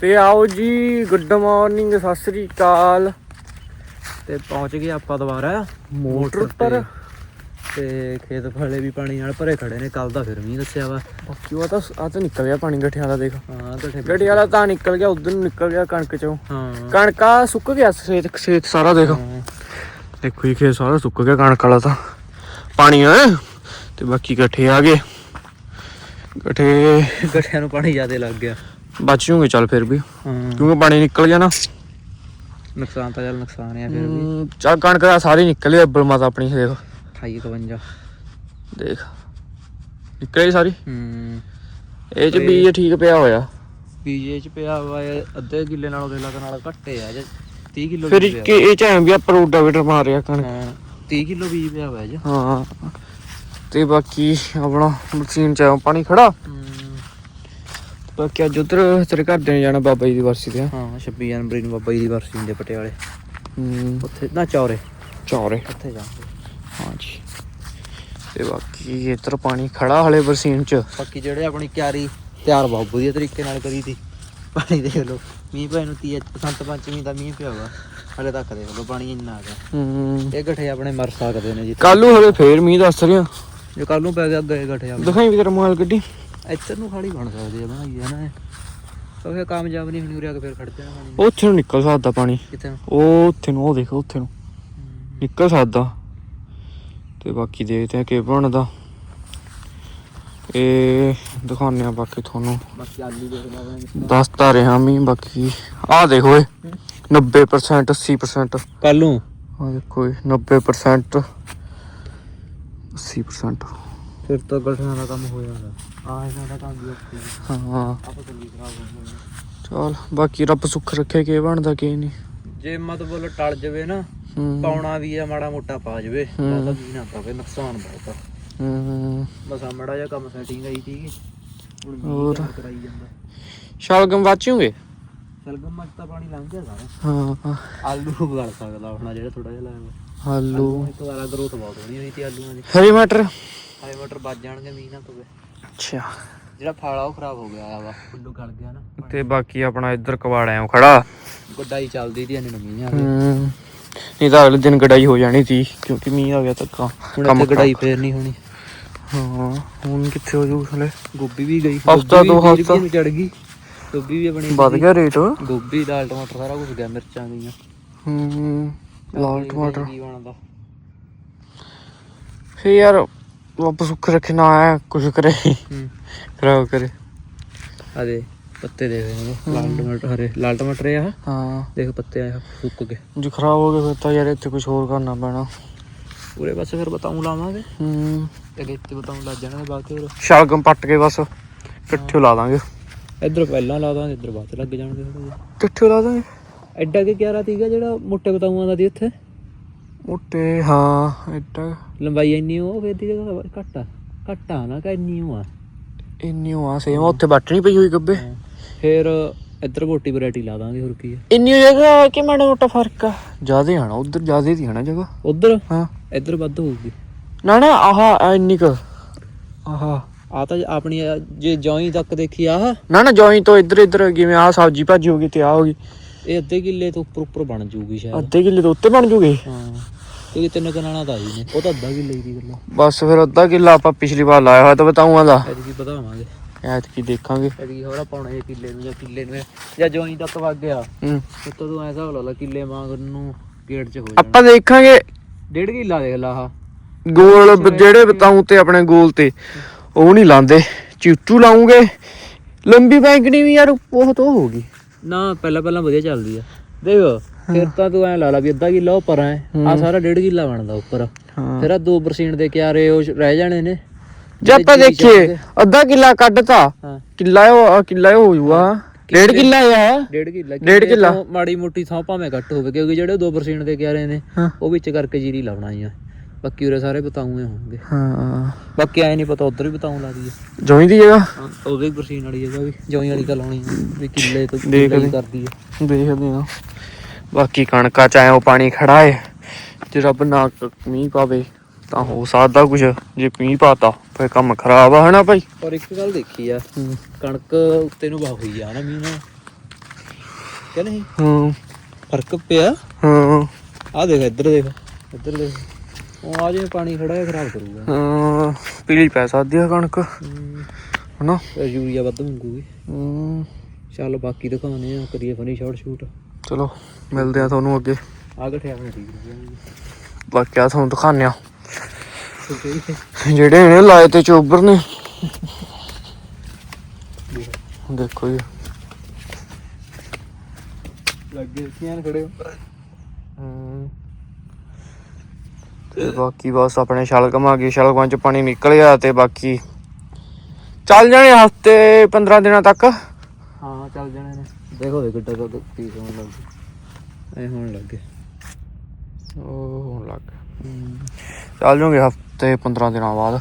ਤੇ ਆਓ ਜੀ ਗੁੱਡ ਮਾਰਨਿੰਗ ਸਤਿ ਸ੍ਰੀ ਅਕਾਲ। ਤੇ ਪਹੁੰਚ ਗਏ ਆਪਾਂ ਦੁਬਾਰਾ ਮੋਟਰ ਪਰ ਤੇ। ਖੇਤ ਫਲੇ ਵੀ ਪਾਣੀ ਨਾਲ ਭਰੇ ਖੜੇ ਨੇ ਕੱਲ ਦਾ ਫਿਰ ਮੀਂਹ ਦੱਸਿਆ ਵਾ। ਬਾਕੀ ਉਹ ਤਾਂ ਆ ਤਾਂ ਨਿਕਲ ਗਿਆ ਪਾਣੀ ਗੱਠਿਆਂ ਦਾ ਦੇਖ। ਹਾਂ ਗੱਠੇ ਗੱਠਿਆਂ ਦਾ ਤਾਂ ਨਿਕਲ ਗਿਆ ਉਧਰ ਨੂੰ ਨਿਕਲ ਗਿਆ ਕਣਕ ਚੋਂ। ਹਾਂ। ਕਣਕਾ ਸੁੱਕ ਗਿਆ ਸੇਤ ਸੇਤ ਸਾਰਾ ਦੇਖ। ਦੇਖੋ ਜੀ ਖੇਤ ਸਾਰਾ ਸੁੱਕ ਗਿਆ ਕਣਕ ਵਾਲਾ ਤਾਂ। ਪਾਣੀ ਆ ਤੇ ਬਾਕੀ ਗੱਠੇ ਆ ਗਏ। ਗੱਠੇ ਗੱਠਿਆਂ ਨੂੰ ਪਾਣੀ ਜ਼ਿਆਦਾ ਲੱਗ ਗਿਆ। ਬਚ ਜੂਗੇ ਚੱਲ ਫਿਰ ਵੀ। ਹਾਂ। ਕਿਉਂਕਿ ਪਾਣੀ ਨਿਕਲ ਗਿਆ ਨਾ। ਨੁਕਸਾਨ ਤਾਂ ਚੱਲ ਨੁਕਸਾਨ ਆ ਫਿਰ ਵੀ। ਹਮ, ਚੱਲ ਕਣਕ ਦਾ ਸਾਰੀ ਨਿਕਲ ਗਿਆ ਅੱਬਲ ਮਾਤਾ ਆਪਣੀ ਦੇਖ। 28 51 ਦੇਖ। ਨਿਕਲ ਗਈ ਸਾਰੀ? ਹੂੰ। ਇਹ ਚ ਬੀਜ ਠੀਕ ਪਿਆ ਹੋਇਆ। ਬੀਜੇ ਚ ਪਿਆ ਵਾ ਇਹ ਅੱਧੇ ਕਿੱਲੇ ਨਾਲੋਂ ਦੇ ਲੱਗ ਨਾਲ ਘੱਟੇ ਆ ਜੇ 30 ਕਿਲੋ ਫਿਰ ਇਹ ਚ ਐਂ ਵੀ ਆਪਾਂ ਰੋਡਾਵੇਟਰ ਮਾਰਿਆ ਕਣਕ। ਹਾਂ 30 ਕਿਲੋ ਬੀਜ ਪਿਆ ਵਾ ਜੇ। ਹਾਂ। ਤੇ ਬਾਕੀ ਆਪਣਾ ਮਸ਼ੀਨ ਚ ਪਾਣੀ ਖੜਾ। ਹੂੰ। ਬਾਕੀ ਅੱਜ ਉਧਰ ਤੇਰੇ ਘਰ ਦੇ ਜਾਣਾ ਬਾਬਾ ਜੀ ਦੀ ਵਰਸੀ ਤੇ ਹਾਂ? 26 ਜਨਵਰੀ ਨੂੰ ਬਾਬਾ ਜੀ ਦੀ ਵਰਸੀ ਦੇ ਪਟਿਆਲੇ। ਹੂੰ। ਉੱਥੇ ਨਾ ਚੌਰੇ। ਚੌਰੇ। ਉੱਥੇ ਜਾਵਾਂਗੇ ਹਾਂਜੀ ਤੇ ਬਾਕੀ ਇੱਧਰ ਪਾਣੀ ਖੜਾ ਹਲੇ ਬਰਸੀਨ ਚ। ਬਾਕੀ ਜਿਹੜੇ ਆਪਣੀ ਕਿਆਰੀ ਤਿਆਰ ਬਹੁਤ ਵਧੀਆ ਤਰੀਕੇ ਨਾਲ ਕਰੀ ਤੀ ਪਾਣੀ ਦੇਖ ਲਓ ਮੀਂਹ ਪੈ ਨੂੰ ਤੀ ਬਸੰਤ ਪੰਚਮੀ ਦਾ ਮੀਂਹ ਪਿਆ ਵਾ। ਹਲੇ ਤੱਕ ਦੇਖ ਲਓ ਪਾਣੀ ਇੰਨਾ ਆ ਗਿਆ। ਹੂੰ। ਇਹ ਗੱਠੇ ਆਪਣੇ ਮਰ ਸਕਦੇ ਨੇ ਜੀ। ਕੱਲ ਨੂੰ ਹਲੇ ਫੇਰ ਮੀਂਹ ਦੱਸ ਰਿਹਾ ਜੇ ਕੱਲ ਨੂੰ ਪੈ ਗਿਆ ਅੱਗੇ ਗੱਠੇ ਆਪਣੇ। ਦਿਖਾਈ ਵੀ ਤੇਰਾ ਮੋਬਾਈਲ ਗੱਡੀ। ਇੱਧਰ ਨੂੰ ਖਾਲੀ ਬਣ ਸਕਦੇ ਆ ਬਣਾਈ ਆ ਨਾ। ਇਹ ਕਿਉਂਕਿ ਕਾਮਯਾਬ ਨਹੀਂ ਹੋਣੀ ਉਰੇ ਆ ਕੇ ਫੇਰ ਖੜ ਜਾਣਾ ਪਾਣੀ। ਉੱਥੇ ਨੂੰ ਨਿਕਲ ਸਕਦਾ ਪਾਣੀ। ਕਿੱਥੇ ਨੂੰ? ਉਹ ਉੱਥੇ ਨੂੰ ਉਹ ਦੇਖ ਉੱਥੇ ਨੂੰ। ਨਿਕਲ ਸਕਦਾ। ਤੇ ਬਾਕੀ ਦੇਖਦੇ ਆ ਕਿ ਬਣਦਾ। ਇਹ ਦਿਖਾਉਂਦੇ ਆ ਬਾਕੀ ਤੁਹਾਨੂੰ। ਬਾਕੀ ਆਲੂ ਦੇਖ ਆਪਣੇ ਦੱਸਦਾ ਰਿਹਾ ਮੈਂ ਬਾਕੀ ਆਹ ਦੇਖੋ ਏ 90% 80% ਕੱਲ ਨੂੰ? ਆਹ ਦੇਖੋ ਏ 90% 80% ਫਿਰ ਤਾਂ ਗੱਠਿਆਂ ਦਾ ਕੰਮ ਹੋ ਜਾਂਦਾ। ਆ ਇਹਨਾਂ ਦਾ ਕੰਮ ਵੀ ਔਖੀ ਹੈ। ਹਾਂ। ਆਪਾਂ ਚੱਲੀ ਖਰਾਬ ਹੋ ਜਾਣੀ ਚਲ ਬਾਕੀ ਰੱਬ ਸੁੱਖ ਰੱਖੇ ਕਿ ਬਣਦਾ ਕਿ ਨਹੀਂ। ਜੇ ਮਤਲਬ ਟਲ ਜਵੇ ਨਾ ਹੂੰ। ਪਾਉਣਾ ਵੀ ਆ ਮਾੜਾ ਮੋਟਾ ਪਾ ਜਵੇ ਹੂੰ। ਤਾਂ ਵੀ ਨਾ ਪਵੇ ਨੁਕਸਾਨ ਬਹੁਤ। ਆ ਹੂੰ। ਬਸ ਆ ਮਾੜਾ ਜਿਹਾ ਕੰਮ ਸੈਟਿੰਗ ਆਈ ਸੀਗੀ ਹੁਣ ਮੀਂਹ ਹੋਰ। ਕਰਾਈ ਜਾਂਦਾ। ਸ਼ਲਗਮ ਵਾਚੂਗੇ ਸਲਗਮ ਮੱਚ ਤਾਂ ਪਾਣੀ ਲੰਘ ਗਿਆ ਸਾਰਾ। ਹਾਂ। ਆਲੂ ਗਲ ਸਕਦਾ ਆਪਣਾ ਜਿਹੜਾ ਥੋੜਾ ਜਿਹਾ ਲਾਇਆ ਵਾ। ਆਲੂ। ਇੱਕ ਵਾਰ ਗਰੋਥ ਬਹੁਤ ਹੋਣੀ ਹੋਈ ਤੇ ਆਲੂਆਂ ਦੀ। ਹਰੀ ਮਟਰ? ਹਾਈ ਮਟਰ ਵੱਜ ਜਾਣਗੇ ਮੀਂਹ ਨਾ ਪਵੇ। ਅੱਛਾ। ਜਿਹੜਾ ਫਾਲਾ ਉਹ ਖਰਾਬ ਹੋ ਗਿਆ ਵਾ ਫੁੱਲੂ ਗਲ ਗਿਆ ਨਾ। ਤੇ ਬਾਕੀ ਆਪਣਾ ਇੱਧਰ ਕਵਾੜ ਐਂ ਖੜਾ। ਗੱਡਾਈ ਚੱਲਦੀ ਦੀ ਇਹਨੇ ਮੀਂਹ ਆ ਗਿਆ। ਨਹੀਂ ਤਾਂ ਅਗਲੇ ਦਿਨ ਗੜਾਈ ਹੋ ਜਾਣੀ ਸੀ ਕਿਉਂਕਿ ਮੀਂਹ ਆ ਗਿਆ ਤਾਂ ਕਾ- ਹੁਣ ਕੰਮ ਗੜਾਈ ਫੇਰ ਨਹੀਂ ਹੋਣੀ। ਹਾਂ ਹੁਣ ਕਿੱਥੇ ਹੋ ਜੂ ਹਲੇ? ਗੋਭੀ ਵੀ ਗਈ ਹਫ਼ਤਾ ਦੋ ਹਫ਼ਤਾ। ਨੂੰ ਚੜ ਗਈ ਗੋਭੀ ਵੀ ਆਪਣੀ ਵੱਧ ਗਿਆ ਰੇਟ ਗੋਭੀ ਲਾਲ ਟਮਾਟਰ ਸਾਰਾ ਕੁਝ ਗਿਆ ਮਿਰਚਾਂ ਗਈਆਂ। ਹੂੰ ਲਾਲ ਟਮਾਟਰ। ਕੀ ਬਣਦਾ। ਫੇ ਯਾਰ ਰੱਬ ਸੁੱਖ ਰੱਖੇ ਨਾ ਆਇਆ ਕੁਝ ਕਰੇ। ਖਰਾਬ ਕਰੇ। ਆ ਦੇ ਪੱਤੇ ਦੇਖ ਲਾਲ ਟਮਾਟਰ ਹਰੇ। ਲਾਲ ਟਮਾਟਰ ਆ? ਹਾਂ। ਦੇਖ ਪੱਤੇ ਆ ਸੁੱਕ ਗਏ। ਜੇ ਖਰਾਬ ਹੋ ਗਿਆ ਫਿਰ ਤਾਂ ਯਾਰ ਇੱਥੇ ਕੁਝ ਹੋਰ ਕਰਨਾ ਪੈਣਾ। ਪੂਰੇ ਪਾਸੇ ਫਿਰ ਬਤਾਉਂ ਲਾਵਾਂਗੇ। ਹੂੰ। ਤੇ ਇੱਥੇ ਬਤਾਉਂ ਲੱਗ ਜਾਣਗੇ ਬਾਕੀ ਹੋਰ। ਸ਼ਲਗਮ ਪੱਟ ਕੇ ਬਸ ਇਕੱਠੇ ਲਾ ਦਾਂਗੇ। ਇੱਧਰ ਪਹਿਲਾਂ ਲਾ ਦਾਂਗੇ ਇੱਧਰ ਬਾਅਦ ਚ ਲੱਗ ਜਾਣਗੇ ਥੋੜੇ ਜਿਹਾ। ਇਕੱਠੇ ਲਾ ਦਾਂਗੇ। ਐਡਾ ਕਿ ਕਿਆਰਾ ਤੀਗਾ ਜਿਹੜਾ ਮੋਟੇ ਬਤਾਉਂਆਂ ਦਾ ਦੀ ਉੱਥੇ? ਮੋਟੇ ਹਾਂ ਐਡਾ ਲੰਬਾਈ ਇੰਨੀ ਉਹ ਫੇਰ ਦੀ ਘੱਟ ਆ। ਘੱਟ ਆ ਨਾ ਕਿ ਇੰਨੀ ਉਹ ਆ। ਇੰਨੀ ਓ ਆ ਸੇਮ ਉੱਥੇ ਬੱਟਣੀ ਪਈ ਹੋਈ ਗੱਬੇ। ਫਿਰ ਇੱਧਰ ਮੋਟੀ ਵੈਰਾਈਟੀ ਲਾ ਦਾਂਗੇ ਹੋਰ ਕੀ ਆ। ਇੰਨੀ ਜਗ੍ਹਾ ਕਿ ਮਾੜਾ ਮੋਟਾ ਫ਼ਰਕ ਆ। ਜਿਆਦੇ ਆਣਾ ਉਧਰ ਜਿਆਦੇ ਦੀ ਆਣਾ ਜਗ੍ਹਾ। ਉਧਰ? ਹਾਂ। ਇੱਧਰ ਵੱਧ ਹੋਊਗੀ। ਨਾ ਨਾ ਆਹ ਇੰਨੀ ਕ। ਆਹ। ਆ ਤਾਂ ਆਪਣੀ ਜੇ ਜੌਈ ਤੱਕ ਦੇਖੀ ਆਹ। ਨਾ ਨਾ ਜੋਈ ਤੋਂ ਇੱਧਰ ਇੱਧਰ ਜਿਵੇਂ ਆਹ ਸਬਜੀ ਭਾਜੀ ਹੋ ਗਈ ਤੇ ਆ ਹੋ ਗਈ। ਇਹ ਅੱਧੇ ਕਿੱਲੇ ਤੋਂ ਉੱਪਰ ਉੱਪਰ ਬਣ ਜੂਗੀ ਸ਼ਾਇਦ। ਅੱਧੇ ਕਿੱਲੇ ਤੋਂ ਉੱਤੇ ਬਣ ਜੂਗੇ। ਹਾਂ। ਕਿਉਂਕਿ ਤਿੰਨ ਕਨਾਲਾਂ ਤਾਂ ਆਈ ਨੇ। ਉਹ ਤਾਂ ਅੱਧਾ ਕਿੱਲੇ ਦੀ ਗੱਲਾਂ। ਬਸ ਫਿਰ ਅੱਧਾ ਕਿੱਲਾ ਆਪਾਂ ਪਿਛਲੀ ਵਾਰ ਲਾਇਆ ਹੋਇਆ ਤਾਂ ਬਤਾਉਂਗਾ ਦਾ। ਐਤਕੀ ਵਧਾਵਾਂਗੇ। ਐਤਕੀ ਦੇਖਾਂਗੇ। ਐਤਕੀ ਹੋਰਾ ਪਾਉਣਾ ਜੇ ਕਿੱਲੇ ਨੂੰ ਜਾਂ ਕਿੱਲੇ ਨੂੰ ਜਾਂ ਜੌਈ ਤੱਕ ਵਗ ਗਿਆ। ਹੂੰ। ਫਿਰ ਤਾਂ ਤੂੰ ਐਸਾ ਲਾ ਲਾ ਕਿੱਲੇ ਵਾਂਗ ਨੂੰ ਗੇਟ 'ਚ ਹੋ ਜਾਣਾ। ਆਪਾਂ ਦੇਖਾਂਗੇ। ਡੇਢ ਕਿੱਲਾ ਦੇਖ ਲਾ ਗੋਲ ਜਿਹੜੇ ਬਤਾਉ ਤੇ ਆਪਣੇ ਗੋਲ ਤੇ ਉਹ ਨਹੀਂ ਲਾਉਂਦੇ ਚੀਟੂ ਲਾਉਂਗੇ। ਲੰਬੀ ਬੈਂਕਣੀ ਵੀ ਯਾਰ ਬਹੁਤ ਉਹ ਹੋਗੀ ਨਾ ਪਹਿਲਾਂ ਪਹਿਲਾਂ ਵਧੀਆ ਚੱਲਦੀ ਆ। ਦੇਖ। ਫਿਰ ਤਾਂ ਤੂੰ ਐ ਲਾ ਲਾ ਵੀ ਅੱਧਾ ਕਿੱਲਾ ਉੱਪਰ ਐ। ਆ ਸਾਰਾ ਡੇਢ ਕਿੱਲਾ ਬਣਦਾ ਉੱਪਰ। ਹਾਂ। ਫਿਰ ਆ 2% ਦੇ ਕਿਆਰੇ ਉਹ ਰਹਿ ਜਾਣੇ ਨੇ। ਜੇ ਆਪਾਂ ਦੇਖੀਏ ਅੱਧਾ ਕਿੱਲਾ ਕੱਢਤਾ ਹਾਂ। ਕਿੱਲਾ ਉਹ ਕਿੱਲਾ ਹੋ ਜੂਗਾ। ਡੇਢ ਕਿੱਲਾ ਆ। ਡੇਢ ਕਿੱਲਾ। ਡੇਢ ਕਿੱਲੇ। ਮਾੜੀ ਮੋਟੀ ਥਾਂ ਭਾਵੇਂ ਘੱਟ ਹੋਵੇ ਕਿਉਂਕਿ ਜਿਹੜੇ 2% ਦੇ ਕਿਆਰੇ ਨੇ ਹਾਂ। ਉਹ ਵਿੱਚ ਕਰਕੇ ਜੀਰੀ ਲਾਉਣਾ ਹੀ ਆ। ਬਾਕੀ ਉਰੇ ਸਾਰੇ ਬਤਾਉਂਗੇ ਹੋਣਗੇ। ਹਾਂ। ਬਾਕੀ ਐ ਨਹੀਂ ਪਤਾ ਉਧਰ ਵੀ ਬਤਾਉਂ ਲਾ ਦਈਏ। ਜੋਈ ਦੀ ਜਗ੍ਹਾ? ਹਾਂ, ਉਹ ਵੀ ਬਰਸੀਨ ਵਾਲੀ ਜਗ੍ਹਾ ਵੀ ਜੋਈ ਵਾਲੀ ਤਾਂ ਲਾਉਣੀ ਵੀ ਕਿੱਲੇ ਤੋਂ ਕਿੱਲੇ ਹੀ। ਕਰਦੀ ਆ। ਦੇਖਦੇ ਆ। ਬਾਕੀ ਕਣਕਾਂ ਚ ਆਇਆ ਉਹ ਪਾਣੀ ਖੜਾ ਏ ਜੇ ਰੱਬ ਨਾ ਮੀਂਹ ਪਾਵੇ ਤਾਂ ਹੋ ਸਕਦਾ ਕੁਝ ਜੇ ਮੀਂਹ ਪਾਤਾ ਫਿਰ ਕੰਮ ਖਰਾਬ ਆ ਹਨਾ ਭਾਈ? ਪਰ ਇੱਕ ਗੱਲ ਦੇਖੀ ਆ ਕਣਕ ਉੱਤੇ ਨੂੰ ਬਾ ਹੋਈ ਆ ਨਾ ਮੀਂਹ ਨਾਲ। ਕਿ ਨਹੀਂ? ਹਾਂ। ਫ਼ਰਕ ਪਿਆ? ਹਾਂ। ਆ ਦੇਖ ਇੱਧਰ ਦੇਖ ਇੱਧਰ ਦੇਖ। ਉਹ ਆ ਜੇ ਪਾਣੀ ਖੜਾ ਹੈ ਖਰਾਬ ਕਰੂਗਾ। ਹਾਂ ਪੀਲੀ ਪੈ ਸਕਦੀ ਆ ਕਣਕ ਹਨਾ? ਯੂਰੀਆ ਵੱਧ ਮੰਗੂਗੀ। ਹਮ, ਚੱਲ ਬਾਕੀ ਦਿਖਾਉਣੇ ਆ ਕਰੀਏ ਫਨੀ ਸ਼ਾਰਟ ਸ਼ੂਟ ਚਲੋ ਮਿਲਦੇ ਆ ਤੁਹਾਨੂੰ ਅੱਗੇ। ਆ ਗਠਿਆ ਆਪਣੇ ਠੀਕ ਬਾਕੀ ਆ ਤੁਹਾਨੂੰ ਦਿਖਾਉਂਦੇ ਆ ਜਿਹੜੇ ਇਹਨੇ ਲਾਏ ਤੇ ਚੋਬਰ ਨੇ। ਦੇਖੋ ਜੀ। ਲੱਗੇ ਕਿਆਂ ਖੜੇ ਹੋ। ਤੇ ਬਾਕੀ ਬਸ ਆਪਣੇ ਆ ਗਈ ਸ਼ਲਗਮਾਂ ਚ ਪਾਣੀ ਨਿਕਲ ਗਿਆ ਤੇ ਬਾਕੀ ਚੱਲ ਜਾਣੇ ਹਫ਼ਤੇ 15 ਦਿਨਾਂ ਤੱਕ। ਹਾਂ ਚੱਲ ਜਾਣੇ ਨੇ। ਦੇਖੋ ਦੇ ਕਿੱਡਾ ਕੁ ਪੀਸ ਹੋਣ ਲੱਗ ਐ ਹੋਣ ਲੱਗੇ ਉਹ ਹੋਣ ਲੱਗ ਗਿਆ। ਚੱਲ ਜਾਓਗੇ ਹਫ਼ਤੇ 15 ਦਿਨਾਂ ਬਾਅਦ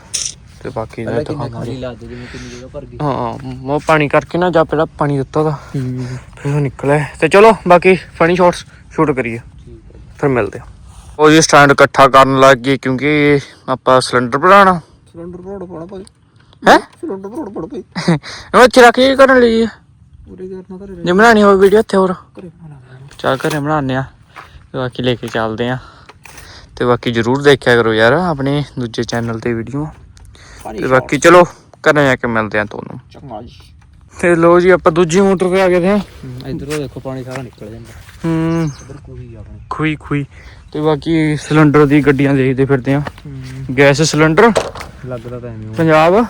ਤੇ ਬਾਕੀ ਨੇ ਦਿਖਾਵਾਂਗੇ। ਖਾਲੀ ਲਾ ਦੇ ਜਿਵੇਂ ਕਿੰਨੀ ਜਗ੍ਹਾ ਭਰ ਗਈ। ਹਾਂ ਮੈਂ ਪਾਣੀ ਕਰਕੇ ਨਾ ਜਾਂ ਪਹਿਲਾਂ ਪਾਣੀ ਦਿੱਤਾ ਦਾ ਫਿਰ ਉਹ ਨਿਕਲਿਆ। ਤੇ ਚਲੋ ਬਾਕੀ ਫਨੀ ਸ਼ਾਟਸ ਸ਼ੂਟ ਕਰੀਏ। ਫਿਰ ਮਿਲਦੇ ਆ ਉਹ ਜੀ ਸਟੈਂਡ ਇਕੱਠਾ ਕਰਨ ਲੱਗ ਗਏ ਕਿਉਂਕਿ ਆਪਾਂ ਸਿਲੰਡਰ ਭਰਾਣਾ ਸਿਲੰਡਰ ਭਰੋੜ ਪਾਉਣਾ ਭਾਈ। ਹੈ? ਸਿਲੰਡਰ ਭਰੋੜ ਪੜ ਭਾਈ। ਉਹ ਇੱਥੇ ਰੱਖ ਕੇ ਕੀ ਕਰਨ ਲਈ ਕਰਨਾ ਜੇ ਬਣਾਣੀ ਹੋਵੇ ਵੀਡੀਓ ਇੱਥੇ ਹੋਰ। ਘਰੇ ਬਣਾਉਂਦੇ ਆ ਤੇ ਬਾਕੀ ਲੈ ਕੇ ਚੱਲਦੇ ਆ ਤੇ ਬਾਕੀ ਜਰੂਰ ਦੇਖਿਆ ਕਰੋ ਯਾਰ ਆਪਣੇ ਦੂਜੇ ਚੈਨਲ ਤੇ ਵੀਡੀਓ। ਤੇ ਬਾਕੀ ਚਲੋ ਘਰੇ ਜਾ ਕੇ ਮਿਲਦੇ ਆ ਤੁਹਾਨੂੰ। ਚੰਗਾ ਜੀ। ਤੇ ਲੋ ਜੀ ਆਪਾਂ ਦੂਜੀ ਮੋਟਰ ਤੇ ਆ ਗਏ ਤੇ। ਇਧਰੋਂ ਦੇਖੋ ਪਾਣੀ ਸਾਰਾ ਨਿਕਲ ਜਾਂਦਾ। ਹੂੰ। ਇਧਰ ਕੋਈ ਆ ਆਪਣੀ। ਖੁਈ ਖੁਈ ਤੇ ਬਾਕੀ ਸਿਲੰਡਰ ਦੀ ਗੱਡੀਆਂ ਦੇਖਦੇ ਫਿਰਦੇ ਆ ਗੈਸ ਸਿਲੰਡਰ। ਲੱਗਦਾ ਤਾਂ ਐਵੇਂ ਪੰਜਾਬ।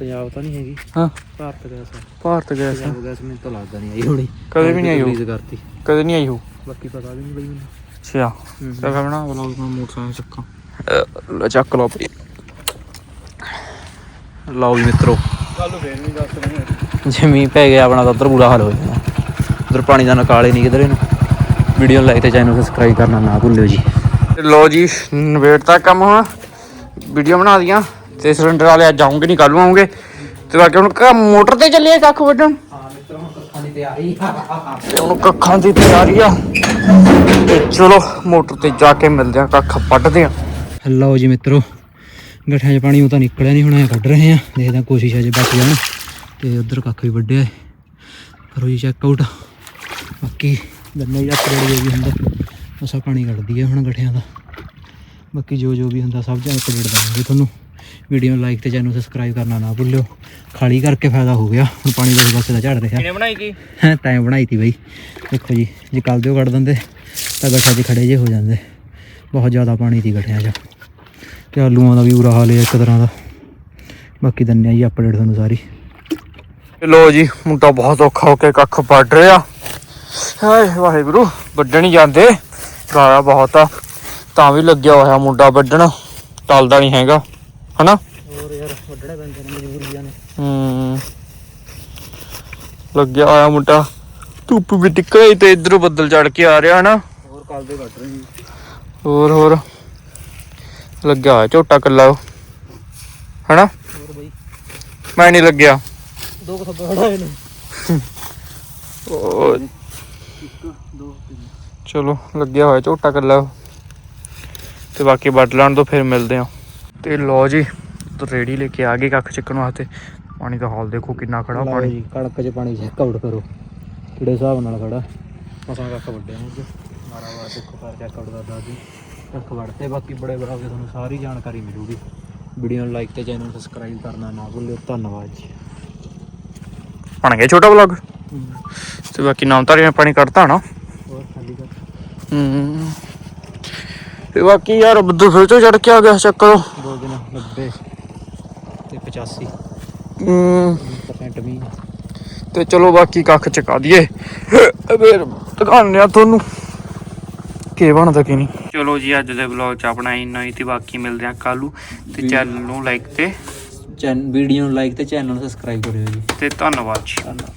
ਪੰਜਾਬ ਤਾਂ ਨਹੀਂ ਹੈਗੀ। ਹਾਂ। Bharat gas Bharat gas Punjab gas ਮੈਨੂੰ ਤਾਂ ਲੱਗਦਾ ਨਹੀਂ ਆਈ ਹੋਣੀ। ਕਦੇ ਵੀ ਨਹੀਂ ਆਈ ਰਿਲੀਜ਼ ਕਰਤੀ। ਕਦੇ ਨਹੀਂ ਆਈ ਹੋ ਬਾਕੀ ਪਤਾ ਵੀ ਨਹੀਂ ਬਈ ਮੈਨੂੰ। ਅੱਛਾ। ਤਾਂ ਫਿਰ ਬਣਾ ਬਲੌਗ ਮੈਂ ਮੋਟਰਸਾਈਕਲ ਚੱਕਾਂ। ਲੈ ਚੱਕ ਲਓ ਆਪਣੀ। ਲਓ ਵੀ ਮਿੱਤਰੋ। ਕੱਲ ਫੇਰ ਨਹੀਂ ਦੱਸ ਜੇ ਮੀਂਹ ਪੈ ਗਿਆ ਆਪਣਾ ਤਾਂ ਉੱਧਰ ਬੁਰਾ ਹਾਲ ਹੋ ਜਾਣਾ ਉਧਰ ਪਾਣੀ ਦਾ ਨਕਾਲ ਹੀ ਨਹੀਂ ਕਿਧਰੇ ਨੂੰ। ਵੀਡੀਓ ਲਾਈਕ ਤੇ ਚੈਨਲ ਸਬਸਕ੍ਰਾਈਬ ਕਰਨਾ ਨਾ ਭੁੱਲਿਓ ਜੀ। ਲੋ ਜੀ ਨਵੇੜ ਤੱਕ ਕੰਮ ਹੋਣਾ। ਵੀਡੀਓ ਬਣਾ ਦੀਆਂ। ਤੇ ਸਿਲੰਡਰ ਵਾਲੇ ਅੱਜ ਆਉਂਗੇ ਨਹੀਂ ਕੱਲ ਨੂੰ ਆਉਂਗੇ ਤੇ ਬਾਕੀ ਹੁਣ ਕ- ਮੋਟਰ ਤੇ ਚੱਲੀਏ ਕੱਖ ਵੱਢਣ? ਹਾਂ ਮਿੱਤਰ ਹੁਣ ਕੱਖਾਂ ਦੀ ਤਿਆਰੀ ਤੇ ਹੁਣ ਕੱਖਾਂ ਦੀ ਤਿਆਰੀ ਆ। ਤੇ ਚਲੋ ਮੋਟਰ ਤੇ ਜਾ ਕੇ ਮਿਲਦੇ ਆ ਕੱਖ ਵੱਢਦੇ ਆ। ਲਓ ਜੀ ਮਿੱਤਰੋ ਗੱਠਿਆਂ 'ਚ ਪਾਣੀ ਉਹ ਤਾਂ ਨਿਕਲਿਆ ਨਹੀਂ ਹੁਣ ਐ ਕੱਢ ਰਹੇ ਆ। ਦੇਖਦੇ ਆ ਕੋਸ਼ਿਸ਼ ਹੈ ਜੇ ਬਚ ਜਾਣ। ਤੇ ਉਧਰ ਕੱਖ ਵੀ ਵੱਢਿਆ ਹੈ ਕਰੋ ਜੀ ਚੈੱਕ ਆਊਟ ਬਾਕੀ ਗੰਨੇ ਜਾਂ ਕਰੇੜ ਜੋ ਵੀ ਹੁੰਦਾ ਉਸਾ ਪਾਣੀ ਕੱਢਦੀ ਹੈ ਹੁਣ ਗੱਠਿਆਂ ਦਾ। ਬਾਕੀ ਜੋ ਜੋ ਵੀ ਹੁੰਦਾ ਸਭ ਜਾਂ ਕਰੇੜ ਦਾਂਗੇ ਤੁਹਾਨੂੰ। ਵੀਡੀਓ ਨੂੰ ਲਾਈਕ ਤੇ ਚੈਨਲ ਸਬਸਕ੍ਰਾਈਬ ਕਰਨਾ ਨਾ ਭੁੱਲਿਓ। ਖਾਲੀ ਕਰਕੇ ਫਾਇਦਾ ਹੋ ਗਿਆ। ਹੁਣ ਪਾਣੀ ਦੇ ਪਾਸੇ ਦਾ ਝੜ ਰਿਹਾ। ਕਿਨੇ ਬਣਾਈ ਕੀ? ਟਾਈਮ ਬਣਾਈ ਤੀ ਬਈ। ਦੇਖੋ ਜੀ ਜੇ ਕੱਲ ਦਿਓ ਕੱਢ ਦਿੰਦੇ ਤਾਂ ਗੱਠਾਂ 'ਚ ਖੜੇ ਜੇ ਹੋ ਜਾਂਦੇ। ਬਹੁਤ ਜ਼ਿਆਦਾ ਪਾਣੀ ਤੀ ਗੱਠਿਆਂ 'ਚ। ਤੇ ਆਲੂਆਂ ਦਾ ਵੀ ਬੁਰਾ ਹਾਲ ਹੈ ਇੱਕ ਤਰ੍ਹਾਂ ਦਾ। ਬਾਕੀ ਦੰਨੇ ਆ ਜੀ ਅਪਡੇਟ ਤੁਹਾਨੂੰ ਸਾਰੀ। ਲੋ ਜੀ ਮੁੰਡਾ ਬਹੁਤ ਔਖਾ ਹੋ ਕੇ ਕੱਖ ਵੱਢ ਰਿਹਾ। ਹਾਏ ਵਾਹਿਗੁਰੂ ਵੱਢਣ ਹੀ ਜਾਂਦੇ। ਗਾਰਾ ਬਹੁਤ ਆ। ਤਾਂ ਵੀ ਲੱਗਿਆ ਹੋਇਆ ਮੁੰਡਾ ਵੱਢਣ। ਟਲਦਾ ਨਹੀਂ ਹੈਗਾ। ਹਨਾ? ਹੋਰ ਯਾਰ ਵੱਢਣੇ ਪੈਂਦੇ ਨੇ ਮਜਬੂਰੀਆਂ ਨੇ। ਹੂੰ। ਲੱਗਿਆ ਹੋਇਆ ਮੁੰਡਾ। ਧੁੱਪ ਵੀ ਨਿਕਲੀ ਤੇ ਇਧਰੋਂ ਬੱਦਲ ਚੜ ਕੇ ਆ ਰਿਹਾ ਹਨਾ? ਹੋਰ ਕੱਲ ਦੇ ਕੱਢ ਰਹੇ ਹੋਰ ਹੋਰ। ਲੱਗਿਆ ਹੋਇਆ ਝੋਟਾ ਕੱਲਾ। ਹਨਾ? ਹੋਰ ਬਈ। ਮੈਂ ਨਹੀਂ ਲੱਗਿਆ। ਦੋ ਕੁ ਥੱਬੇ ਵੜਾਏ ਨੇ। ਉਹ ਚਲੋ ਲੱਗਿਆ ਹੋਇਆ ਝੋਟਾ ਕੱਲਾ। ਤੇ ਬਾਕੀ ਵੱਢ ਲੈਣ ਤੋਂ ਫਿਰ ਮਿਲਦੇ ਆ ਤੇ ਲੋ ਜੀ ਤੇ ਰੇੜੀ ਲੈ ਕੇ ਆ ਗਏ ਕੱਖ ਚੱਕਣ ਵਾਸਤੇ। ਪਾਣੀ ਦਾ ਹਾਲ ਦੇਖੋ ਕਿੰਨਾ ਖੜਾ ਪਾਣੀ। ਜੀ ਕਣਕ 'ਚ ਪਾਣੀ ਚੈੱਕ ਆਊਟ ਕਰੋ। ਕਿਹੜੇ ਹਿਸਾਬ ਨਾਲ ਖੜਾ? ਮਸਾਂ ਕੱਖ ਵੱਡੇ ਨੇ ਅੱਜ ਮਾਰਾ ਵਾਰ ਦੇਖੋ ਪਰ ਚੈੱਕ ਆਊਟ ਕਰਦਾ ਜੀ। ਕੱਖ ਵੜਤੇ ਬਾਕੀ ਬੜੇ ਬੜਾ ਕੇ ਤੁਹਾਨੂੰ ਸਾਰੀ ਜਾਣਕਾਰੀ ਮਿਲੂਗੀ। ਵੀਡੀਓ ਨੂੰ ਲਾਈਕ ਤੇ ਚੈਨਲ ਨੂੰ ਸਬਸਕ੍ਰਾਈਬ ਕਰਨਾ ਨਾ ਭੁੱਲਿਓ। ਧੰਨਵਾਦ ਜੀ। ਬਣ ਗਿਆ ਛੋਟਾ ਵਲੌਗ ਤੇ ਬਾਕੀ ਨਾਮ ਤਾਂ ਪਾਣੀ ਕੱਢਤਾ ਨਾ। ਹੋਰ ਖਾਲੀ ਕਰ। ਹੂੰ। ਤੇ ਬਾਕੀ ਯਾਰ ਬੱਦਲ ਫਿਰ ਤੋਂ ਚੜ ਕੇ ਆ ਗਿਆ ਚੱਕਰੋ। ਦੋ ਦਿਨ 90 ਤੇ 85 ਹੂੰ। ਪਰਸੈਂਟ ਵੀ। ਤੇ ਚਲੋ ਬਾਕੀ ਕੱਖ ਚਕਾ ਦਈਏ। ਫਿਰ ਦਿਖਾਉਂਦੇ ਆ ਤੁਹਾਨੂੰ ਕੀ ਬਣਦਾ ਕੀ ਨਹੀਂ। ਚਲੋ ਜੀ ਅੱਜ ਦੇ ਵਲੌਗ ਚ ਆਪਣਾ ਇੰਨਾ ਹੀ ਤੇ ਬਾਕੀ ਮਿਲਦੇ ਆ ਕੱਲੂ ਤੇ ਚੈਨਲ ਨੂੰ ਲਾਈਕ ਤੇ ਚੈਨ ਵੀਡੀਓ ਨੂੰ ਲਾਈਕ ਤੇ ਚੈਨਲ ਨੂੰ ਸਬਸਕ੍ਰਾਈਬ ਕਰਿਓ ਜੀ। ਤੇ ਧੰਨਵਾਦ ਜੀ। ਧੰਨਵਾਦ।